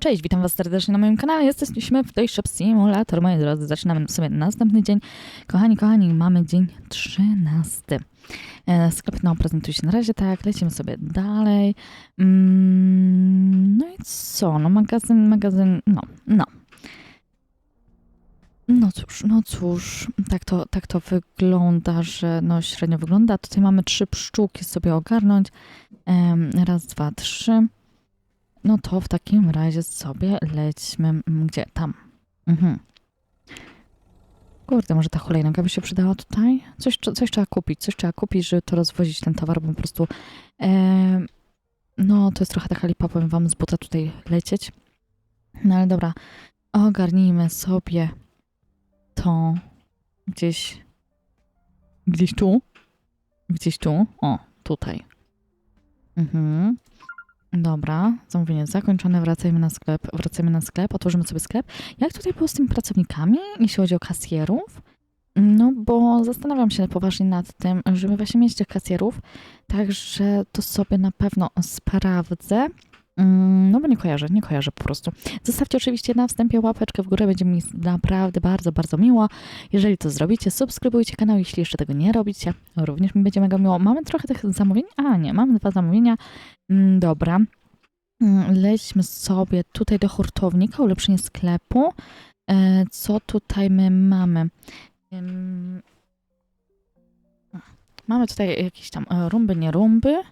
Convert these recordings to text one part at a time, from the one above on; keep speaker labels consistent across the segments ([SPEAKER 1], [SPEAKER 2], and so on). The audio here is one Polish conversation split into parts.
[SPEAKER 1] Cześć, witam Was serdecznie na moim kanale. Jesteśmy w tej Shop Simulator, moi drodzy. Zaczynamy sobie następny dzień. Kochani, kochani, mamy dzień 13. E, Sklep no, prezentuje się na razie tak, lecimy sobie dalej. Mm, no i co? No magazyn, magazyn, no, no. No cóż, no cóż, tak to, tak to wygląda, że no średnio wygląda. Tutaj mamy trzy pszczółki sobie ogarnąć. Raz, dwa, trzy. No to w takim razie sobie lećmy. mm, Gdzie? Tam. Mhm. Kurde, może ta hulajnoga by się przydała tutaj? Coś, coś trzeba kupić, coś trzeba kupić, żeby to rozwozić ten towar, bo po prostu em, no to jest trochę taka lipa, powiem wam, z buta tutaj lecieć. No ale dobra, ogarnijmy sobie to gdzieś gdzieś tu gdzieś tu, o, tutaj. Mhm. Dobra, zamówienie zakończone, wracajmy na sklep, wracajmy na sklep, otworzymy sobie sklep. Jak tutaj było z tymi pracownikami, jeśli chodzi o kasjerów? No bo zastanawiam się poważnie nad tym, żeby właśnie mieć tych kasjerów, także to sobie na pewno sprawdzę. Mm, No bo nie kojarzę, nie kojarzę po prostu. Zostawcie oczywiście na wstępie łapeczkę w górę, będzie mi naprawdę bardzo, bardzo miło. Jeżeli to zrobicie, subskrybujcie kanał, jeśli jeszcze tego nie robicie, również mi będzie mega miło. Mamy trochę tych zamówień? A nie, mamy dwa zamówienia. Mm, Dobra. Mm, Lećmy sobie tutaj do hurtownika, ulepszenie sklepu. E, Co tutaj my mamy? Mamy tutaj jakieś tam e, rumby, nie rumby.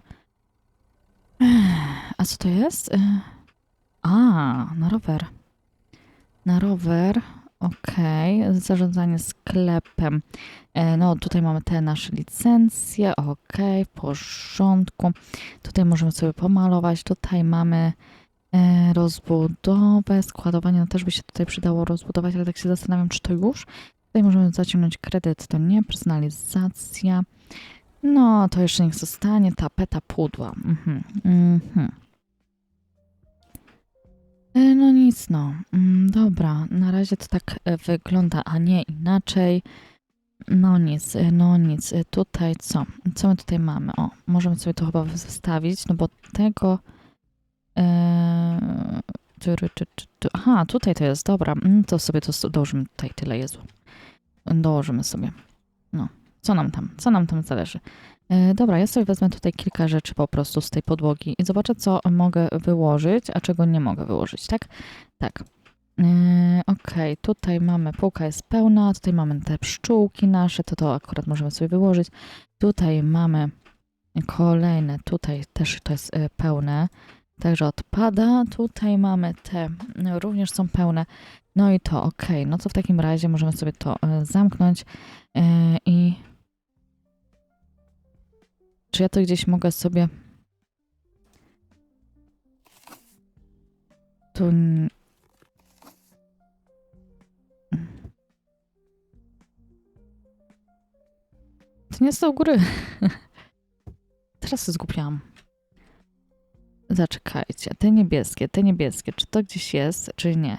[SPEAKER 1] A co to jest? E, A, na rower. Na rower. Okej, zarządzanie sklepem. E, No, tutaj mamy te nasze licencje. Okej, w porządku. Tutaj możemy sobie pomalować. Tutaj mamy e, rozbudowę, składowanie. No też by się tutaj przydało rozbudować, ale tak się zastanawiam, czy to już. Tutaj możemy zaciągnąć kredyt, to nie. Personalizacja. No, to jeszcze niech zostanie. Tapeta pudła. Mhm, mhm. E, No nic, no. Mm, Dobra, na razie to tak e, wygląda, a nie inaczej. No nic, e, no nic. Tutaj co? Co my tutaj mamy? O, możemy sobie to chyba zostawić, no bo tego... Aha, tutaj to jest, dobra. Mm, To sobie to dołożymy tutaj, tyle Jezu. Dołożymy sobie. No, co nam tam? Co nam tam zależy? E, Dobra, ja sobie wezmę tutaj kilka rzeczy po prostu z tej podłogi i zobaczę, co mogę wyłożyć, a czego nie mogę wyłożyć, tak? Tak. E, Okej, tutaj mamy, półka jest pełna, tutaj mamy te pszczółki nasze, to to akurat możemy sobie wyłożyć. Tutaj mamy kolejne, tutaj też to jest e, pełne, także odpada. Tutaj mamy te, no, również są pełne. No i to okej, no to w takim razie możemy sobie to zamknąć i czy ja to gdzieś mogę sobie. Tu. To nie jest u góry. Teraz się zgubiłam. Zaczekajcie. Te niebieskie, te niebieskie. Czy to gdzieś jest, czy nie?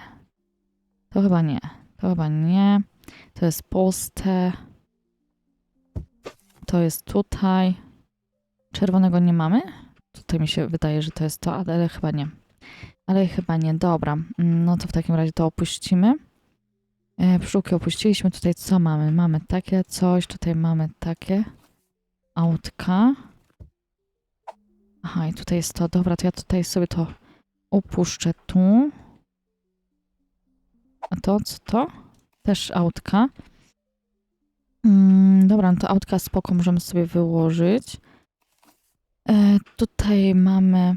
[SPEAKER 1] To chyba nie. To chyba nie. To jest puste. To jest tutaj. Czerwonego nie mamy? Tutaj mi się wydaje, że to jest to, ale chyba nie. Ale chyba nie. Dobra. Mm, No to w takim razie to opuścimy. E, Pszczółki opuściliśmy. Tutaj co mamy? Mamy takie coś. Tutaj mamy takie autka. Aha, i tutaj jest to. Dobra, to ja tutaj sobie to opuszczę tu. A to co to? Też autka. Mm, dobra, no to autka spoko możemy sobie wyłożyć. E, tutaj mamy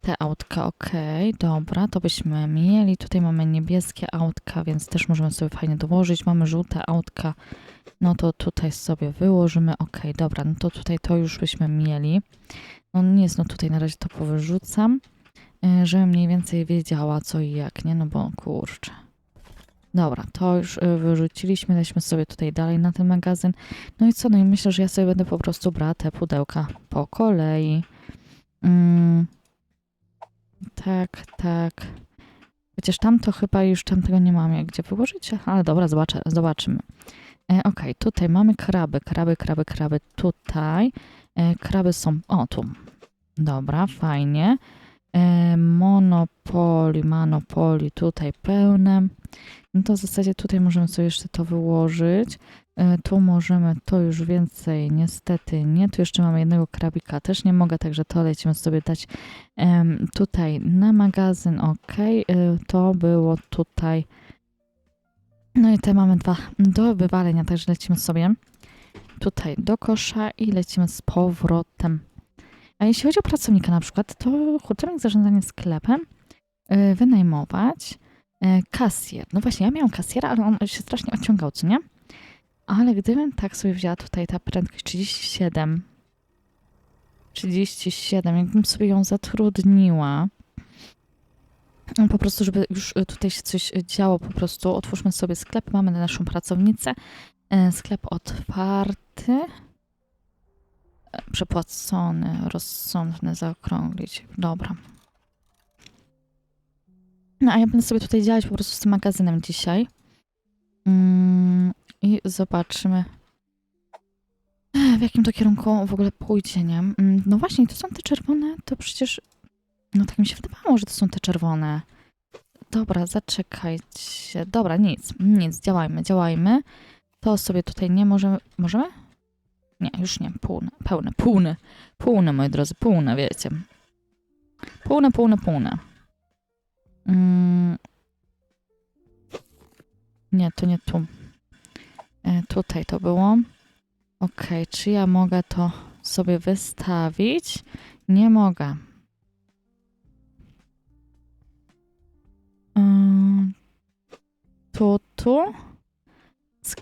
[SPEAKER 1] te autka, ok, dobra, to byśmy mieli. Tutaj mamy niebieskie autka, więc też możemy sobie fajnie dołożyć. Mamy żółte autka, no to tutaj sobie wyłożymy, ok, dobra, no to tutaj to już byśmy mieli. No nic, no tutaj na razie to powyrzucam, e, żebym mniej więcej wiedziała co i jak, nie? No bo kurczę. Dobra, to już e, wyrzuciliśmy, lećmy sobie tutaj dalej na ten magazyn. No i co, no i myślę, że ja sobie będę po prostu brała te pudełka po kolei. Mm. Tak, tak. Chociaż tam to chyba już tam tego nie mamy gdzie wyłożyć, ale dobra, zobaczę, zobaczymy. E, Okej, tutaj mamy kraby, kraby, kraby, kraby tutaj. E, kraby są, o tu. Dobra, fajnie. E, Monopoli, Monopoli tutaj pełne. No to w zasadzie tutaj możemy sobie jeszcze to wyłożyć. E, Tu możemy to już więcej, niestety nie. Tu jeszcze mamy jednego krabika, też nie mogę, także to lecimy sobie dać tutaj na magazyn. Ok, E, to było tutaj. No i te mamy dwa do wywalenia, także lecimy sobie tutaj do kosza i lecimy z powrotem. A jeśli chodzi o pracownika na przykład, to hurtownik zarządzanie sklepem, y, wynajmować, y, kasjer. No właśnie, ja miałam kasjera, ale on się strasznie odciągał, co nie? Ale gdybym tak sobie wzięła tutaj ta prędkość 37, 37, jakbym sobie ją zatrudniła, po prostu, żeby już tutaj się coś działo, po prostu otwórzmy sobie sklep, mamy naszą pracownicę, y, sklep otwarty, e, przepłacony, rozsądny, zaokrąglić, dobra. No a ja będę sobie tutaj działać po prostu z tym magazynem dzisiaj. Mm, I zobaczymy, w jakim to kierunku w ogóle pójdzie, nie? Mm, No właśnie, to są te czerwone, to przecież... No tak mi się wydawało, że to są te czerwone. Dobra, zaczekajcie. Dobra, nic, nic, działajmy, działajmy. To sobie tutaj nie możemy... Możemy? Nie, już nie, półne, pełne, półne, półne, moi drodzy, półne, wiecie. Półne, półne, półne. Mm. Nie, to nie tu. E, tutaj to było. Ok, czy ja mogę to sobie wystawić? Nie mogę. Ym, Tu, tu.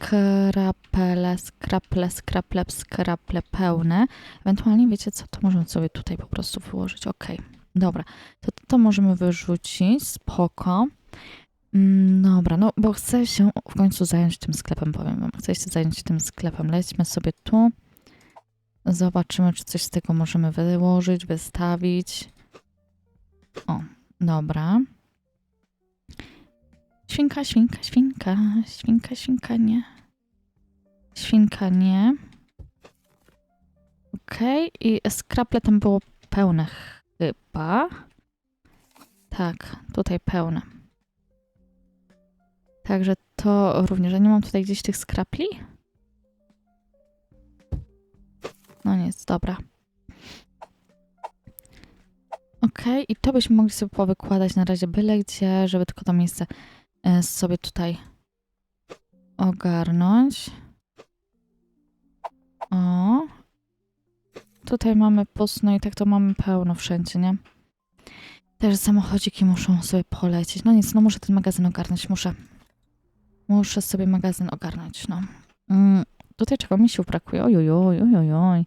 [SPEAKER 1] Skrapele, skraple, skraple, skraple pełne. Ewentualnie wiecie co, to możemy sobie tutaj po prostu wyłożyć. Ok, dobra. To to możemy wyrzucić, spoko. Mm, Dobra, no bo chcę się w końcu zająć tym sklepem, powiem wam. Chcę się zająć tym sklepem. Lećmy sobie tu. Zobaczymy, czy coś z tego możemy wyłożyć, wystawić. O, dobra. Świnka, świnka, świnka, świnka, świnka, nie. Świnka, nie. Okej, i skraple tam było pełne chyba. Tak, tutaj pełne. Także to również. A nie mam tutaj gdzieś tych skrapli? No nic, dobra. Okej, i to byśmy mogli sobie powykładać na razie byle gdzie, żeby tylko to miejsce sobie tutaj ogarnąć. O. Tutaj mamy pust, no i tak to mamy pełno wszędzie, nie? Też samochodziki muszą sobie polecieć. No nic, no muszę ten magazyn ogarnąć, muszę. Muszę sobie magazyn ogarnąć, no. Mm, tutaj czego mi się brakuje? Oj, oj, oj, oj, oj, oj.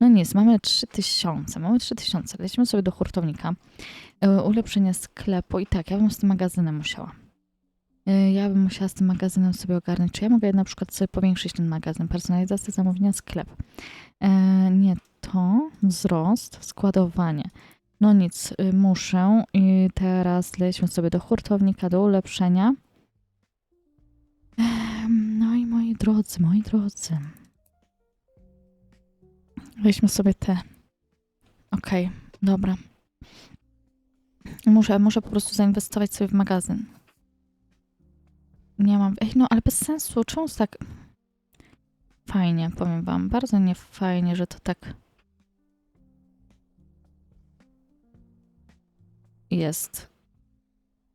[SPEAKER 1] No nic, mamy 3000, mamy 3000. Lecimy sobie do hurtownika. E, ulepszenie sklepu i tak, ja bym z tym magazynem musiała. E, ja bym musiała z tym magazynem sobie ogarnąć. Czy ja mogę na przykład sobie powiększyć ten magazyn? Personalizacja zamówienia, sklep. E, nie to, wzrost, składowanie. No nic, y, muszę. I teraz lećmy sobie do hurtownika, do ulepszenia. No i moi drodzy, moi drodzy. Weźmy sobie te. Okej, dobra. Muszę, muszę po prostu zainwestować sobie w magazyn. Nie mam. Ej, no ale bez sensu. Czemu tak. Fajnie, powiem wam. Bardzo nie fajnie, że to tak. Jest.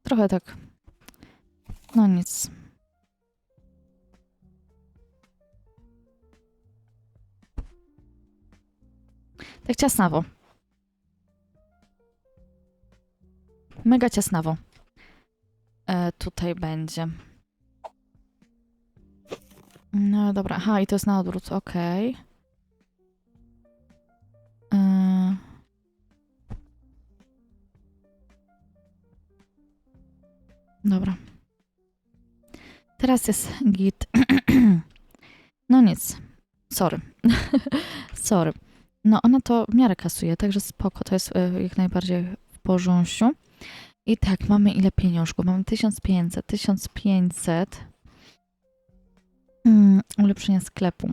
[SPEAKER 1] Trochę tak. No nic. Tak ciasnawo. Mega ciasnawo. E, tutaj będzie. No dobra, aha, i to jest na odwrót, okej. E, Dobra. Teraz jest git. No nic. Sorry. Sorry. No ona to w miarę kasuje, także spoko, to jest e, jak najbardziej w porządku. I tak, mamy ile pieniążków? Mamy 1500, 1500. Mm, ulepszenie sklepu.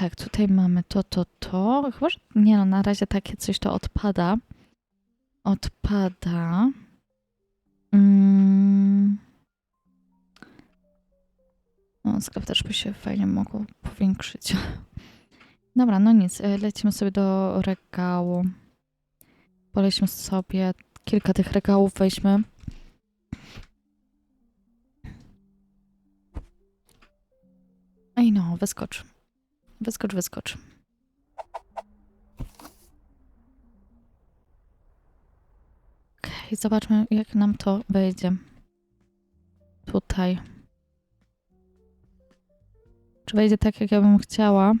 [SPEAKER 1] tak, tutaj mamy to, to, to. Chyba, że nie no, na razie takie coś to odpada. Odpada. Mm. No, sklep też by się fajnie mogło powiększyć. Dobra, no nic, e, lecimy sobie do regału. Polećmy sobie kilka tych regałów, weźmy. No, wyskocz. Wyskocz, wyskocz. Okej, zobaczmy jak nam to wejdzie. Tutaj. Czy wejdzie tak, jak ja bym chciała?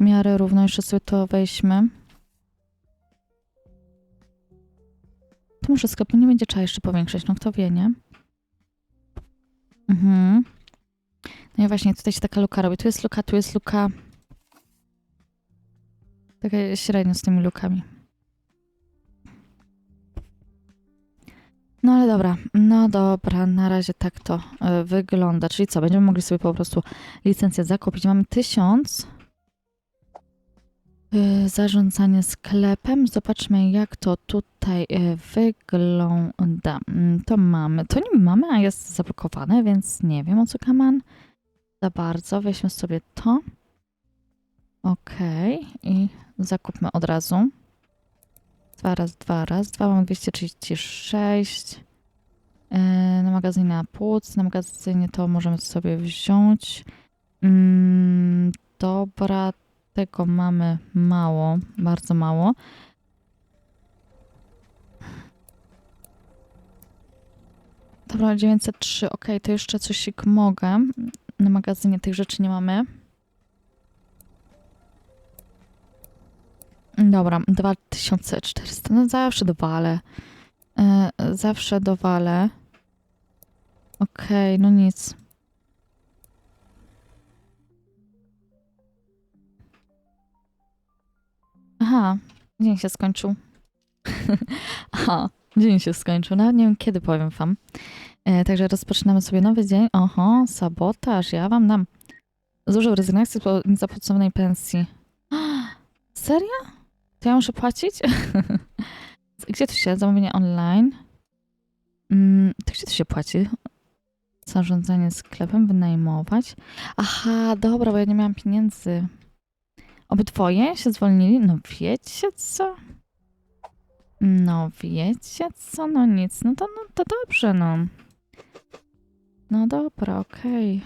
[SPEAKER 1] W miarę równo, jeszcze sobie to weźmy. To może sklepu nie będzie trzeba jeszcze powiększyć, no kto wie, nie? Mhm. No i właśnie, tutaj się taka luka robi. Tu jest luka, tu jest luka. Takie średnio z tymi lukami. No ale dobra, no dobra, na razie tak to y, wygląda. Czyli co, będziemy mogli sobie po prostu licencję zakupić. Mamy tysiąc. Y, zarządzanie sklepem. Zobaczmy, jak to tutaj y, wygląda. Mm, To mamy, to nie mamy, a jest zablokowane, więc nie wiem o co kaman za bardzo. Weźmy sobie to. Okej. I zakupmy od razu. Dwa raz, dwa raz. Dwa mam 236. Yy, na magazynie płuc. Na magazynie to możemy sobie wziąć. Mm, dobra, tego mamy mało. Bardzo mało. Dobra, 903. Okej, to jeszcze coś mogę. Na magazynie tych rzeczy nie mamy. Dobra, 2400. No zawsze dowalę. E, zawsze dowalę. Okej, no nic. Aha, dzień się skończył. Aha, dzień się skończył. Nawet nie wiem kiedy powiem wam. E, także rozpoczynamy sobie nowy dzień. Oho, sabotaż, ja wam dam. Zużył rezygnacji po- zapłaconej pensji. Serio? To ja muszę płacić? Gdzie to się? Zamówienie online. Mm, to gdzie to się płaci? Zarządzanie sklepem, wynajmować. Aha, dobra, bo ja nie miałam pieniędzy. Obydwoje się zwolnili? No wiecie co? No wiecie co? No nic, no to, no to dobrze, no. No dobra, okej.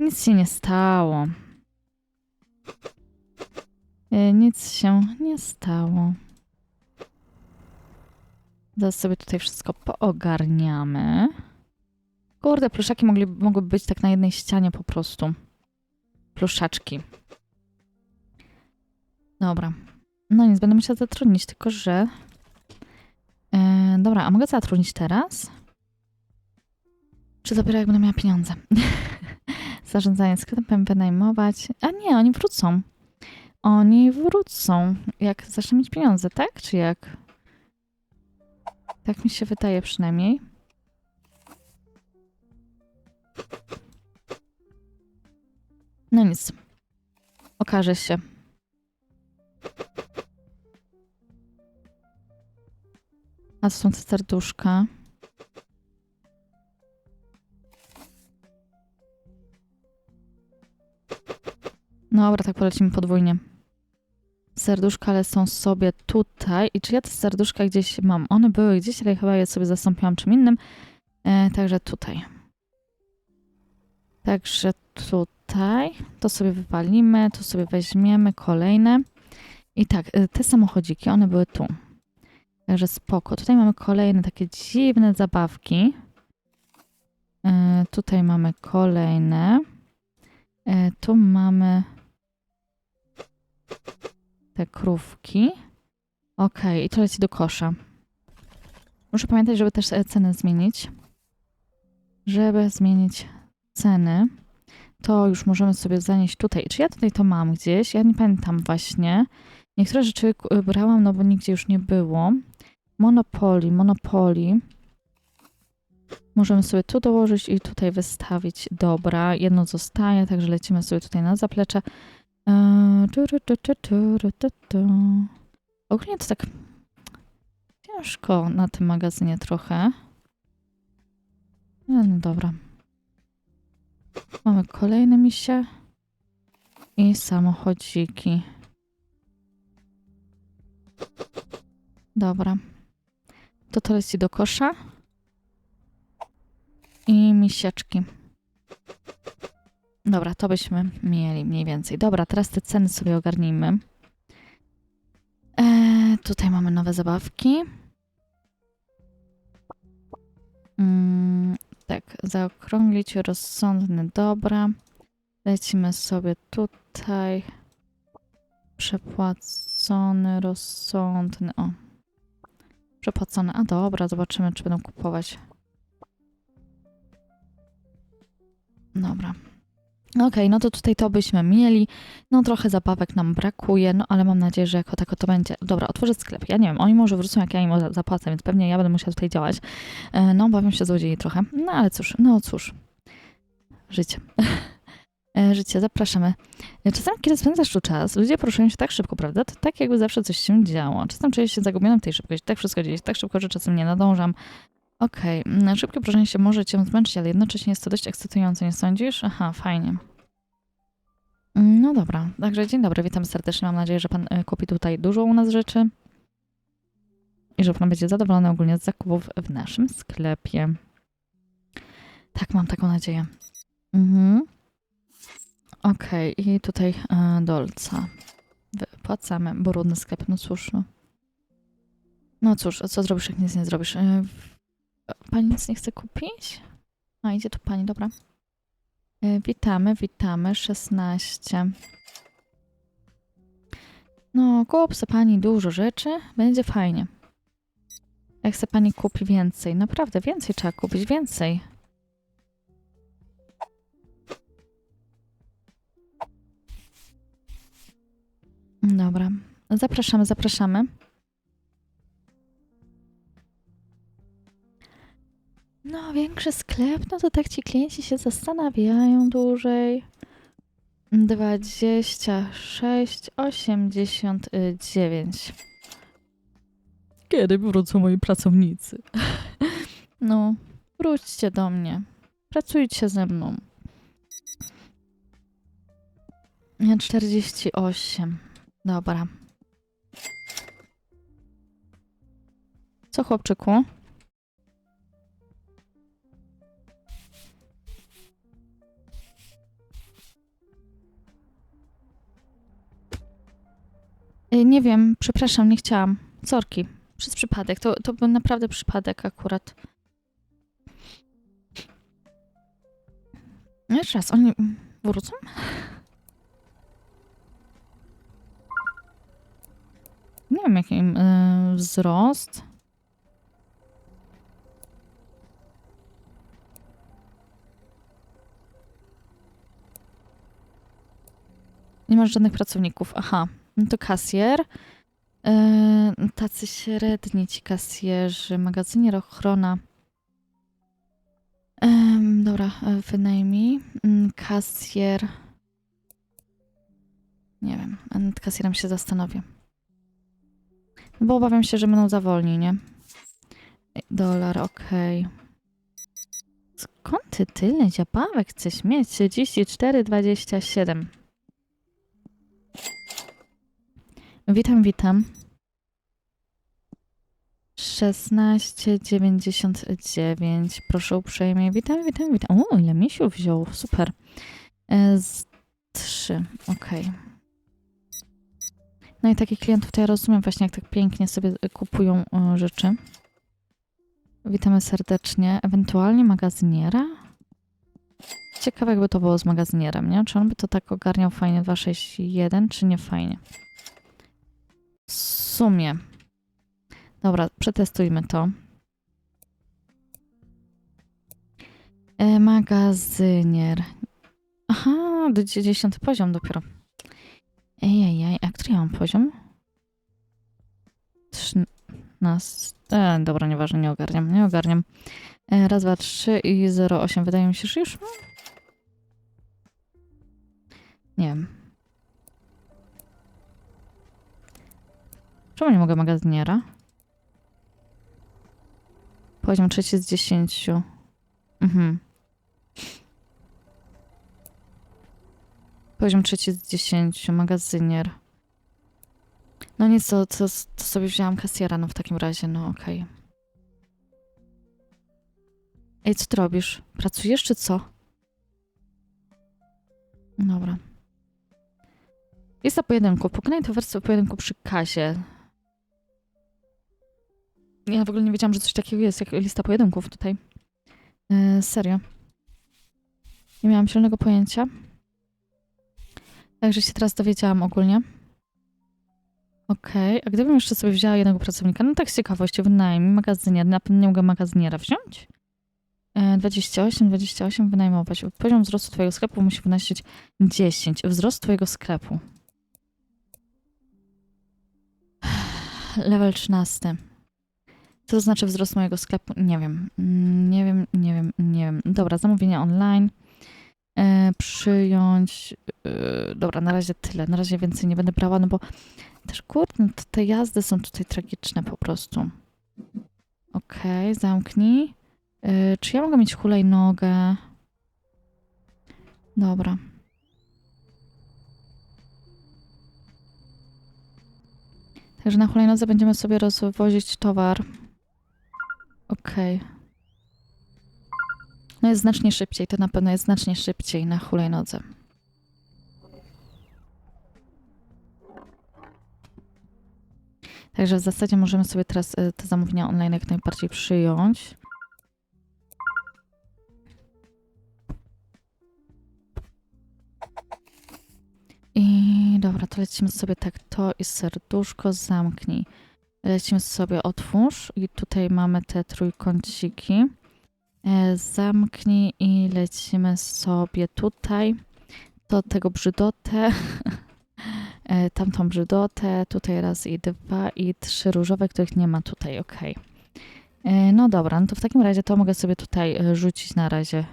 [SPEAKER 1] Nic się nie stało. E, Nic się nie stało. Zaraz sobie tutaj wszystko poogarniamy. Kurde, pluszaki mogli, mogłyby być tak na jednej ścianie po prostu. Pluszaczki. Dobra. No nic, będę musiała zatrudnić, tylko że... E, dobra, a mogę zatrudnić teraz? Czy dopiero jak będę miała pieniądze? Zarządzanie sklepem, wynajmować. A nie, oni wrócą. Oni wrócą, jak zacznę mieć pieniądze, tak? Czy jak? Tak mi się wydaje przynajmniej. No nic. Okaże się. A są te serduszka. No dobra, tak polecimy podwójnie. Serduszka, ale są sobie tutaj. I czy ja te serduszka gdzieś mam? One były gdzieś, ale chyba je sobie zastąpiłam czym innym. E, także tutaj. Także tutaj. To sobie wywalimy, to sobie weźmiemy kolejne. I tak, e, te samochodziki, one były tu. Także spoko. Tutaj mamy kolejne takie dziwne zabawki. E, tutaj mamy kolejne. E, tu mamy te krówki. Okej, i to leci do kosza. Muszę pamiętać, żeby też ceny zmienić. Żeby zmienić ceny, to już możemy sobie zanieść tutaj. Czy ja tutaj to mam gdzieś? Ja nie pamiętam właśnie. Niektóre rzeczy e, brałam, no bo nigdzie już nie było. Monopoli, monopoli. Możemy sobie tu dołożyć i tutaj wystawić. Dobra, jedno zostaje, także lecimy sobie tutaj na zaplecze. E, Ogólnie to tak ciężko na tym magazynie trochę. E, no dobra, Mamy kolejne misie i samochodziki. Dobra. To to leci do kosza. I misieczki. Dobra, to byśmy mieli mniej więcej. Dobra, teraz te ceny sobie ogarnijmy. Eee, tutaj mamy nowe zabawki. Mm, tak, zaokrąglić rozsądny, dobra. Lecimy sobie tutaj. Przepłacony, rozsądny. O. Przepłacony. A dobra, zobaczymy, czy będą kupować. Dobra. Okej, no to tutaj to byśmy mieli. No trochę zabawek nam brakuje, no ale mam nadzieję, że jako tako to będzie. Dobra, otworzę sklep. Ja nie wiem, oni może wrócą, jak ja im za- zapłacę, więc pewnie ja będę musiała tutaj działać. E, No, bawią się złodziei trochę. No ale cóż, no cóż. Życie. E, Życie, zapraszamy. E, Czasami, kiedy spędzasz tu czas, ludzie poruszają się tak szybko, prawda? To tak jakby zawsze coś się działo. Czasem czuję się zagubionym w tej szybkości. Tak wszystko dzieje się tak szybko, że czasem nie nadążam. Okej, okay. szybkie poruszanie się może cię zmęczyć, ale jednocześnie jest to dość ekscytujące, nie sądzisz? Aha, fajnie. Mm, No dobra, także dzień dobry, witam serdecznie. Mam nadzieję, że pan e, kupi tutaj dużo u nas rzeczy i że pan będzie zadowolony ogólnie z zakupów w naszym sklepie. Tak, mam taką nadzieję. Mhm. Okej, i tutaj e, dolca. Wypłacamy, bo brudny sklep, no cóż. No. no cóż, co zrobisz, jak nic nie zrobisz? E, pani nic nie chce kupić? A, idzie tu pani, dobra. E, Witamy, witamy. 16. No, kup se pani dużo rzeczy, będzie fajnie. Jak se pani kupi więcej, naprawdę więcej trzeba kupić, więcej. Dobra, zapraszamy, zapraszamy. No, większy sklep, no to tak ci klienci się zastanawiają dłużej. 26,89. Kiedy wrócą moi pracownicy? No, wróćcie do mnie. Pracujcie ze mną. 48. Dobra. Co, chłopczyku? Nie wiem, przepraszam, nie chciałam. Sorki, przez przypadek. To, to był naprawdę przypadek akurat. Jeszcze raz, oni wrócą? Nie wiem, jaki im, y, wzrost. Nie masz żadnych pracowników. Aha, no to kasjer. E, tacy średni ci kasjerzy, magazynier, ochrona. Em, dobra, e, wynajmij. Mm, Kasjer. Nie wiem, nad kasjerem się zastanowię. No bo obawiam się, że będą za wolni, nie? Dolar, okej. Skąd ty tyle zabawek chcesz mieć? 34,27. Witam, witam. 16,99. Proszę uprzejmie. Witam, witam, witam. O, ile misiu wziął. Super. E, Z trzy. Okej. No i takich klientów to ja rozumiem właśnie, jak tak pięknie sobie kupują e, rzeczy. Witamy serdecznie. Ewentualnie magazyniera? Ciekawe, jakby to było z magazynierem, nie? Czy on by to tak ogarniał fajnie 261, czy nie fajnie? W sumie. Dobra, przetestujmy to. E, magazynier. Aha, do 10 poziom dopiero. Ejejej, a który ja mam poziom? 13. E, dobra, nieważne, nie ogarniam, nie ogarniam. E, raz, dwa, trzy i 0,8. Wydaje mi się, że już. Nie wiem. Czemu nie mogę magazyniera? Poziom trzeci z 10. Mhm. Poziom trzeci z 10. Magazynier. No nic, to, to, to sobie wzięłam kasiera, no w takim razie, no okej. Ej, co ty robisz? Pracujesz czy co? Dobra. Lista pojedynku. Pokonaj tę wersję pojedynku przy kasie. Ja w ogóle nie wiedziałam, że coś takiego jest, jak lista pojedynków tutaj. E, serio. Nie miałam zielonego pojęcia. Także się teraz dowiedziałam ogólnie. Okej, a gdybym jeszcze sobie wzięła jednego pracownika, no tak z ciekawości, wynajmij magazynier, na pewno nie mogę magazyniera wziąć? E, 28, 28 wynajmować. Poziom wzrostu twojego sklepu musi wynosić 10. Wzrost twojego sklepu. Level 13. Co to znaczy wzrost mojego sklepu? Nie wiem. Mm, Nie wiem, nie wiem, nie wiem. Dobra, zamówienia online. E, przyjąć. E, dobra, na razie tyle. Na razie więcej nie będę brała, no bo też kurde, no to te jazdy są tutaj tragiczne po prostu. Okej, zamknij. E, czy ja mogę mieć hulajnogę? Dobra. Także na hulajnodze będziemy sobie rozwozić towar. Okej. No jest znacznie szybciej, to na pewno jest znacznie szybciej na hulajnodze. Także w zasadzie możemy sobie teraz y, te zamówienia online jak najbardziej przyjąć. I dobra, to lecimy sobie tak, to i serduszko, zamknij. Lecimy sobie otwórz i tutaj mamy te trójkąciki. E, zamknij i lecimy sobie tutaj do tego brzydotę. e, tamtą brzydotę, tutaj raz i dwa i trzy różowe, których nie ma tutaj, ok. E, no dobra, no to w takim razie to mogę sobie tutaj rzucić na razie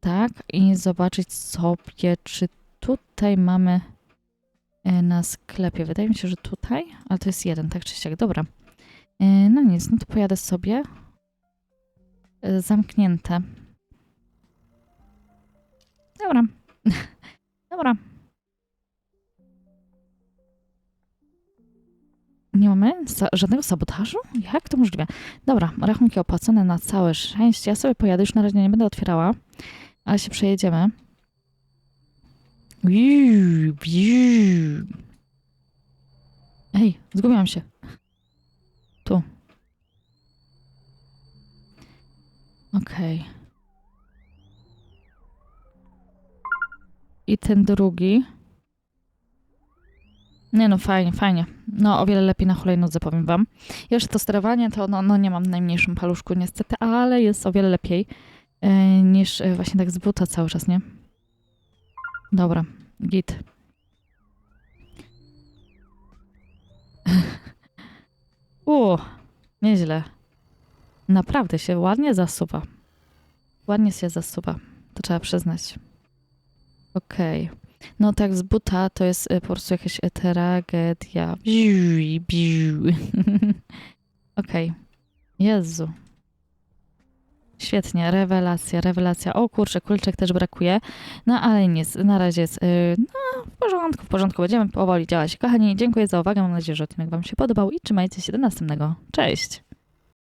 [SPEAKER 1] tak i zobaczyć sobie, czy tutaj mamy na sklepie. Wydaje mi się, że tutaj, ale to jest jeden, tak czy siak, dobra. E, no nic, no to pojadę sobie. E, Zamknięte. Dobra. Dobra. Nie mamy sa- żadnego sabotażu? Jak to możliwe? Dobra, rachunki opłacone na całe szczęście. Ja sobie pojadę, już na razie nie będę otwierała, ale się przejedziemy. Wiu, wiu. Ej, zgubiłam się. Tu. Okej. I ten drugi. Nie no, fajnie, fajnie. No, o wiele lepiej na hulajnodze, powiem wam. Jeszcze to sterowanie, to no, no nie mam w najmniejszym paluszku niestety, ale jest o wiele lepiej e, niż e, właśnie tak z buta cały czas, nie? Dobra, git. U, nieźle. Naprawdę się ładnie zasuwa. Ładnie się zasuwa. To trzeba przyznać. Okej. No tak z buta to jest y, po prostu jakaś y, tragedia. Okej. Jezu. Świetnie, rewelacja, rewelacja. O kurczę, kulczek też brakuje. No ale nic, na razie jest y, no, w porządku, w porządku. Będziemy powoli działać. Kochani, dziękuję za uwagę. Mam nadzieję, że odcinek Wam się podobał i trzymajcie się do następnego. Cześć!